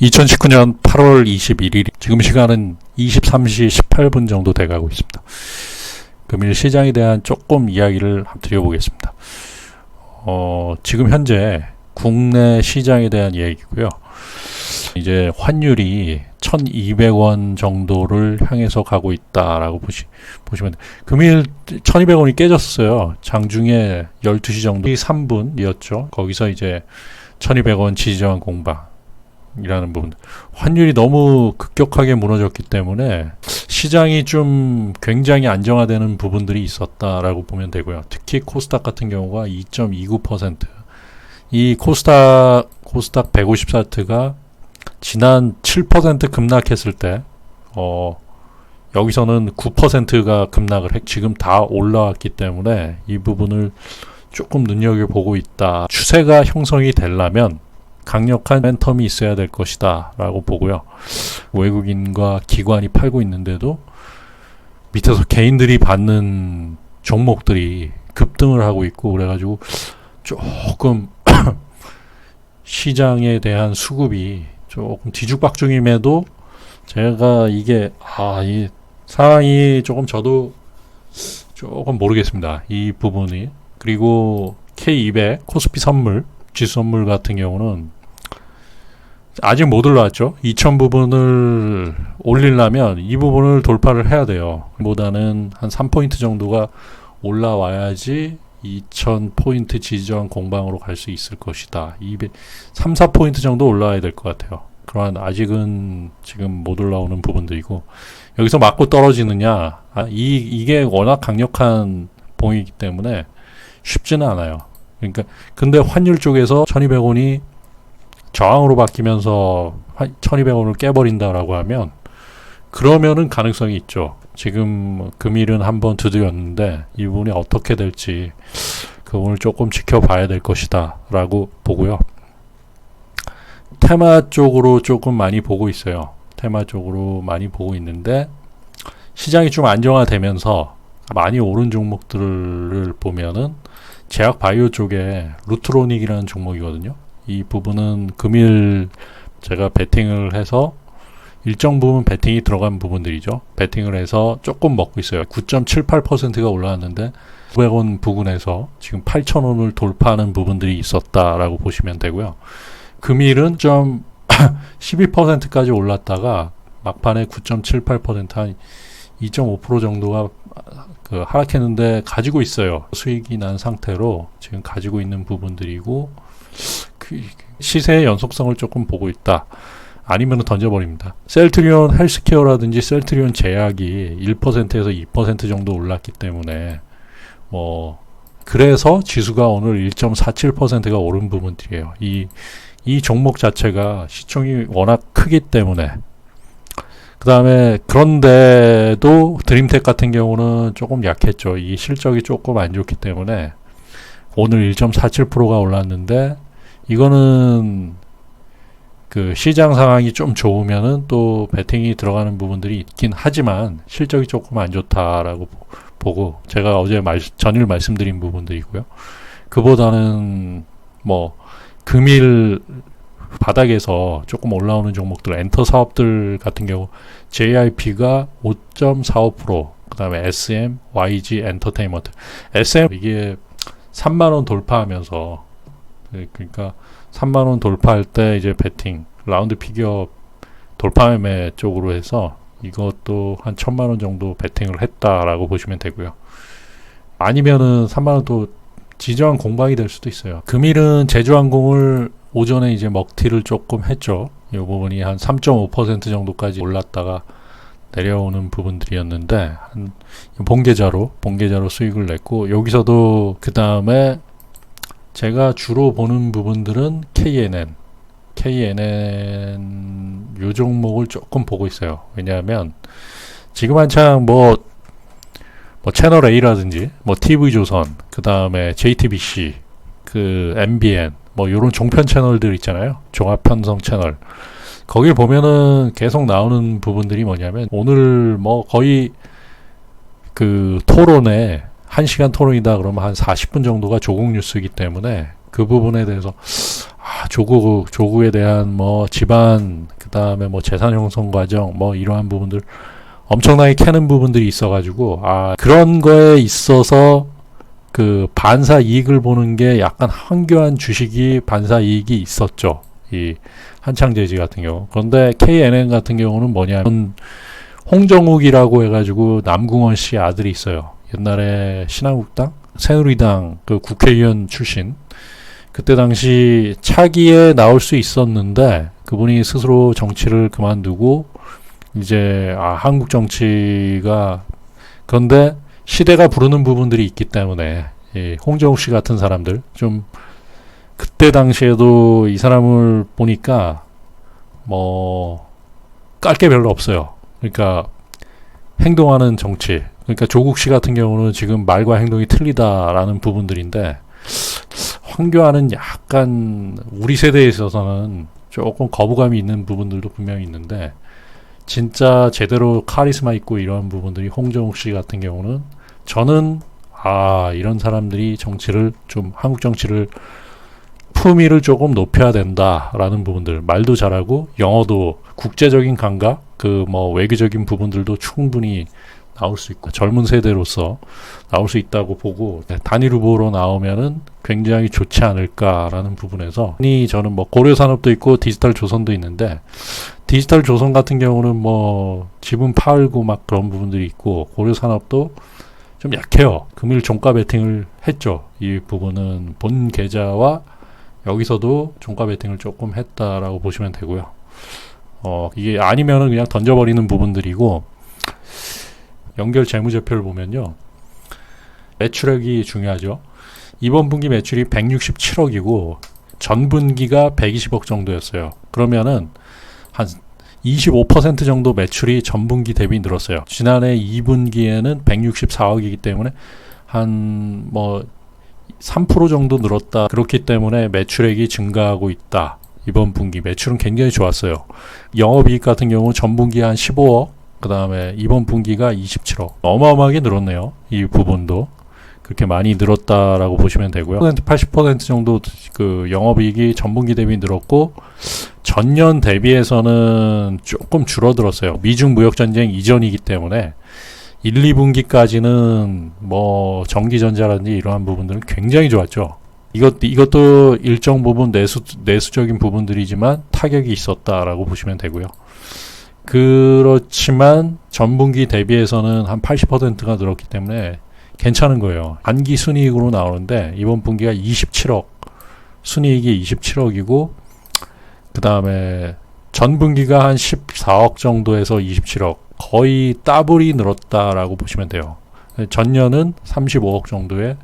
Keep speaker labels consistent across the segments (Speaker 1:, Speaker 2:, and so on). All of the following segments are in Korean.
Speaker 1: 2019년 8월 21일 지금 시간은 23시 18분 정도 돼가고 있습니다. 금일 시장에 대한 조금 이야기를 드려보겠습니다. 어, 지금 현재 국내 시장에 대한 얘기고요. 이제 환율이 1,200원 정도를 향해서 가고 있다라고 보시, 보시면. 금일 1,200원이 깨졌어요. 장중에 12시 정도 3분이었죠. 거기서 이제 1,200원 지지저항 공방 이라는 부분. 환율이 너무 급격하게 무너졌기 때문에 시장이 좀 굉장히 안정화되는 부분들이 있었다라고 보면 되고요. 특히 코스닥 같은 경우가 2.29%. 이 코스닥 코스닥 150사트가 지난 7% 급락했을 때, 어, 여기서는 9%가 급락을 했, 지금 다 올라왔기 때문에 이 부분을 조금 눈여겨보고 있다. 추세가 형성이 되려면 강력한 멘텀이 있어야 될 것이다. 라고 보고요. 외국인과 기관이 팔고 있는데도 밑에서 개인들이 받는 종목들이 급등을 하고 있고 그래가지고 조금 시장에 대한 수급이 조금 뒤죽박죽임에도 제가 이게 아 이 상황이 조금 저도 조금 모르겠습니다. 이 부분이 그리고 K200 코스피 선물 지수 선물 같은 경우는 아직 못 올라왔죠. 2000 부분을 올리려면 이 부분을 돌파를 해야 돼요. 보다는 한 3포인트 정도가 올라와야지 2000포인트 지지저항 공방으로 갈 수 있을 것이다. 200, 3, 4포인트 정도 올라와야 될 것 같아요. 그러한 아직은 지금 못 올라오는 부분들이고 여기서 맞고 떨어지느냐 아, 이, 이게 워낙 강력한 봉이기 때문에 쉽지는 않아요. 그러니까 근데 환율 쪽에서 1200원이 저항으로 바뀌면서 1200원을 깨버린다라고 하면 그러면은 가능성이 있죠. 지금 금일은 한번 두드렸는데 이 부분이 어떻게 될지 그 부분을 조금 지켜봐야 될 것이다 라고 보고요. 테마 쪽으로 조금 많이 보고 있어요. 테마 쪽으로 많이 보고 있는데 시장이 좀 안정화되면서 많이 오른 종목들을 보면은 제약 바이오 쪽에 루트로닉이라는 종목이거든요. 이 부분은 금일 제가 베팅을 해서 일정 부분 베팅이 들어간 부분들이죠. 베팅을 해서 조금 먹고 있어요. 9.78%가 올라왔는데 900원 부근에서 지금 8,000원을 돌파하는 부분들이 있었다라고 보시면 되고요. 금일은 좀 12%까지 올랐다가 막판에 9.78%한 2.5% 정도가 그 하락했는데 가지고 있어요. 수익이 난 상태로 지금 가지고 있는 부분들이고 그 시세의 연속성을 조금 보고 있다. 아니면 던져버립니다. 셀트리온 헬스케어라든지 셀트리온 제약이 1%에서 2% 정도 올랐기 때문에 뭐 그래서 지수가 오늘 1.47%가 오른 부분들이에요. 이, 이 종목 자체가 시총이 워낙 크기 때문에 그 다음에 그런데도 드림텍 같은 경우는 조금 약했죠. 이 실적이 조금 안 좋기 때문에 오늘 1.47%가 올랐는데 이거는 그 시장 상황이 좀 좋으면은 또 베팅이 들어가는 부분들이 있긴 하지만 실적이 조금 안 좋다라고 보고 제가 어제 말, 전일 말씀드린 부분들이고요. 그보다는 뭐 금일 바닥에서 조금 올라오는 종목들 엔터 사업들 같은 경우 JIP가 5.45%, 그다음에 SM, YG 엔터테인먼트. SM 이게 3만 원 돌파하면서 그러니까 3만 원 돌파할 때 이제 베팅 라운드 피겨 돌파 매매 쪽으로 해서 이것도 한 천만 원 정도 베팅을 했다라고 보시면 되고요. 아니면은 3만 원도 지저항 공방이 될 수도 있어요. 금일은 제주항공을 오전에 이제 먹튀를 조금 했죠. 이 부분이 한 3.5% 정도까지 올랐다가 내려오는 부분들이었는데 한 본계좌로 본계좌로 수익을 냈고 여기서도 그 다음에 제가 주로 보는 부분들은 KNN, KNN 요 종목을 조금 보고 있어요. 왜냐하면 지금 한창 뭐, 뭐 채널 A라든지 뭐 TV조선, 그 다음에 JTBC, 그 MBN 뭐 요런 종편 채널들 있잖아요. 종합 편성 채널. 거길 보면은 계속 나오는 부분들이 뭐냐면 오늘 뭐 거의 그 토론에 1시간 토론이다 그러면 한 40분 정도가 조국 뉴스이기 때문에 그 부분에 대해서 아, 조국 조국에 대한 뭐 집안 그다음에 뭐 재산 형성 과정 뭐 이러한 부분들 엄청나게 캐는 부분들이 있어 가지고 아 그런 거에 있어서 그 반사 이익을 보는 게 약간 한교한 주식이 반사 이익이 있었죠. 이 한창제지 같은 경우. 그런데 KNN 같은 경우는 뭐냐면 홍정욱이라고 해가지고 남궁원 씨 아들이 있어요. 옛날에 신한국당, 새누리당 그 국회의원 출신. 그때 당시 차기에 나올 수 있었는데 그분이 스스로 정치를 그만두고 이제 아 한국 정치가 그런데 시대가 부르는 부분들이 있기 때문에 이 홍정욱 씨 같은 사람들 좀 그때 당시에도 이 사람을 보니까 뭐 깔 게 별로 없어요. 그러니까 행동하는 정치. 그러니까 조국 씨 같은 경우는 지금 말과 행동이 틀리다라는 부분들인데 황교안은 약간 우리 세대에 있어서는 조금 거부감이 있는 부분들도 분명히 있는데 진짜 제대로 카리스마 있고 이런 부분들이 홍정욱 씨 같은 경우는 저는 아 이런 사람들이 정치를 좀 한국 정치를 품위를 조금 높여야 된다라는 부분들 말도 잘하고 영어도 국제적인 감각 그 뭐 외교적인 부분들도 충분히 나올 수 있고 젊은 세대로서 나올 수 있다고 보고 네, 단일 후보로 나오면은 굉장히 좋지 않을까라는 부분에서 이 저는 뭐 고려 산업도 있고 디지털 조선도 있는데 디지털 조선 같은 경우는 뭐 지분 팔고 막 그런 부분들이 있고 고려 산업도 좀 약해요. 금일 종가 베팅을 했죠. 이 부분은 본 계좌와 여기서도 종가 베팅을 조금 했다라고 보시면 되고요. 어, 이게 아니면은 그냥 던져버리는 부분들이고 연결 재무제표를 보면요. 매출액이 중요하죠. 이번 분기 매출이 167억이고 전분기가 120억 정도였어요. 그러면은 한 25% 정도 매출이 전분기 대비 늘었어요. 지난해 2분기에는 164억이기 때문에 한 뭐 3% 정도 늘었다. 그렇기 때문에 매출액이 증가하고 있다. 이번 분기 매출은 굉장히 좋았어요. 영업이익 같은 경우 전분기 한 15억, 그 다음에 이번 분기가 27억. 어마어마하게 늘었네요. 이 부분도. 그렇게 많이 늘었다라고 보시면 되고요. 80% 정도 그 영업이익이 전분기 대비 늘었고 전년 대비해서는 조금 줄어들었어요. 미중 무역 전쟁 이전이기 때문에 1, 2분기까지는 뭐 전기전자라든지 이러한 부분들은 굉장히 좋았죠. 이것 이것도 일정 부분 내수 내수적인 부분들이지만 타격이 있었다라고 보시면 되고요. 그렇지만 전분기 대비해서는 한 80%가 늘었기 때문에 괜찮은 거예요. 단기 순이익으로 나오는데 이번 분기가 27억, 순이익이 27억이고 그 다음에 전분기가 한 14억 정도에서 27억, 거의 따블이 늘었다라고 보시면 돼요. 전년은 35억 정도의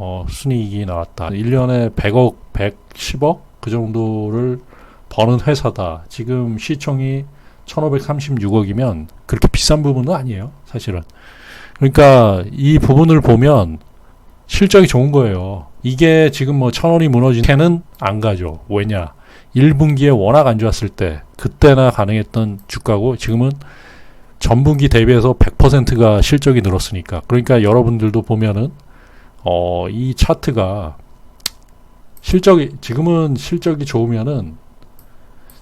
Speaker 1: 어, 순이익이 나왔다. 1년에 100억, 110억 그 정도를 버는 회사다. 지금 시총이 1536억이면 그렇게 비싼 부분은 아니에요. 사실은. 그러니까 이 부분을 보면 실적이 좋은 거예요. 이게 지금 뭐 천원이 무너진 해는 안 가죠. 왜냐? 1분기에 워낙 안 좋았을 때 그때나 가능했던 주가고 지금은 전분기 대비해서 100%가 실적이 늘었으니까. 그러니까 여러분들도 보면은 어, 이 차트가 실적이 지금은 실적이 좋으면은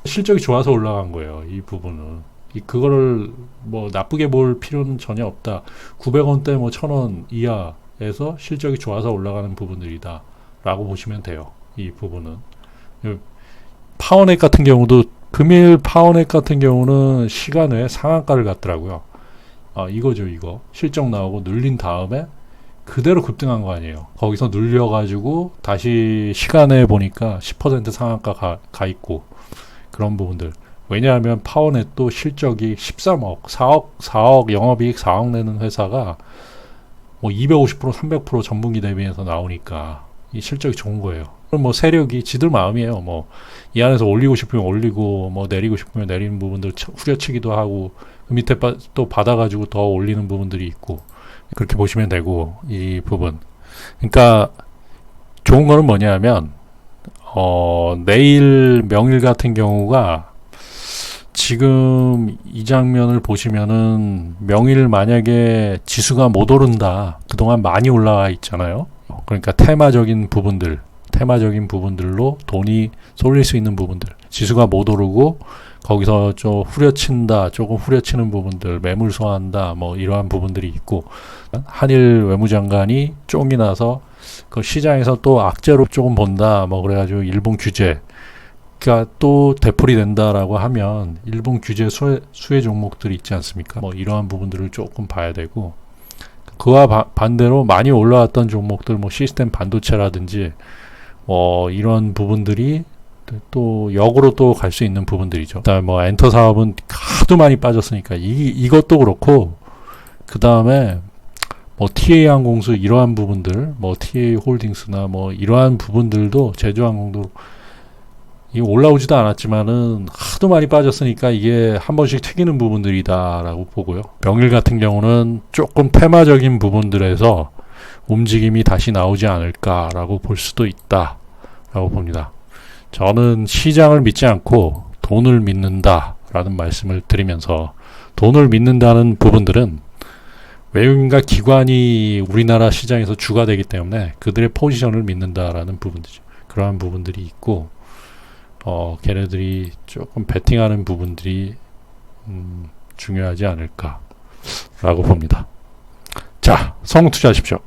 Speaker 1: 실적이 좋아서 올라간 거예요. 이 부분은. 이 그거를 뭐 나쁘게 볼 필요는 전혀 없다. 900원대 뭐 1000원 이하에서 실적이 좋아서 올라가는 부분들이다. 라고 보시면 돼요. 이 부분은. 파워넷 같은 경우도 금일 파워넷 같은 경우는 시간에 상한가를 갔더라고요. 아, 이거죠, 이거. 실적 나오고 눌린 다음에 그대로 급등한 거 아니에요. 거기서 눌려가지고 다시 시간에 보니까 10% 상한가 가, 가 있고 그런 부분들. 왜냐하면 파워넷도 실적이 13억, 4억, 4억 영업이익 4억 내는 회사가 뭐 250%, 300% 전분기 대비해서 나오니까 이 실적이 좋은 거예요. 그럼 뭐 세력이 지들 마음이에요. 뭐 이 안에서 올리고 싶으면 올리고 뭐 내리고 싶으면 내리는 부분들 후려치기도 하고 그 밑에 바, 또 받아가지고 더 올리는 부분들이 있고 그렇게 보시면 되고 이 부분. 그러니까 좋은 거는 뭐냐면 어 내일 명일 같은 경우가 지금 이 장면을 보시면은 명일 만약에 지수가 못 오른다. 그동안 많이 올라와 있잖아요. 그러니까 테마적인 부분들, 테마적인 부분들로 돈이 쏠릴 수 있는 부분들. 지수가 못 오르고 거기서 좀 후려친다, 조금 후려치는 부분들, 매물 소화한다, 뭐 이러한 부분들이 있고 한일 외무장관이 쫑이 나서 그 시장에서 또 악재로 조금 본다, 뭐 그래가지고 일본 규제 가또 되풀이 된다라고 하면 일본 규제 수혜, 수혜 종목들이 있지 않습니까? 뭐 이러한 부분들을 조금 봐야 되고 그와 바- 반대로 많이 올라왔던 종목들 뭐 시스템 반도체라든지 뭐 이런 부분들이 또 역으로 또 갈 수 있는 부분들이죠. 그다음에 뭐 엔터 사업은 하도 많이 빠졌으니까 이 이것도 그렇고 그 다음에 뭐 TA 항공수 이러한 부분들, 뭐 TA 홀딩스나 뭐 이러한 부분들도 제주항공도 이 올라오지도 않았지만은 하도 많이 빠졌으니까 이게 한 번씩 튀기는 부분들이다라고 보고요. 명일 같은 경우는 조금 테마적인 부분들에서 움직임이 다시 나오지 않을까라고 볼 수도 있다라고 봅니다. 저는 시장을 믿지 않고 돈을 믿는다라는 말씀을 드리면서 돈을 믿는다는 부분들은 외국인과 기관이 우리나라 시장에서 주가 되기 때문에 그들의 포지션을 믿는다라는 부분들이죠. 그러한 부분들이 있고 어, 걔네들이 조금 베팅하는 부분들이 음, 중요하지 않을까라고 봅니다. 자, 성투자하십시오.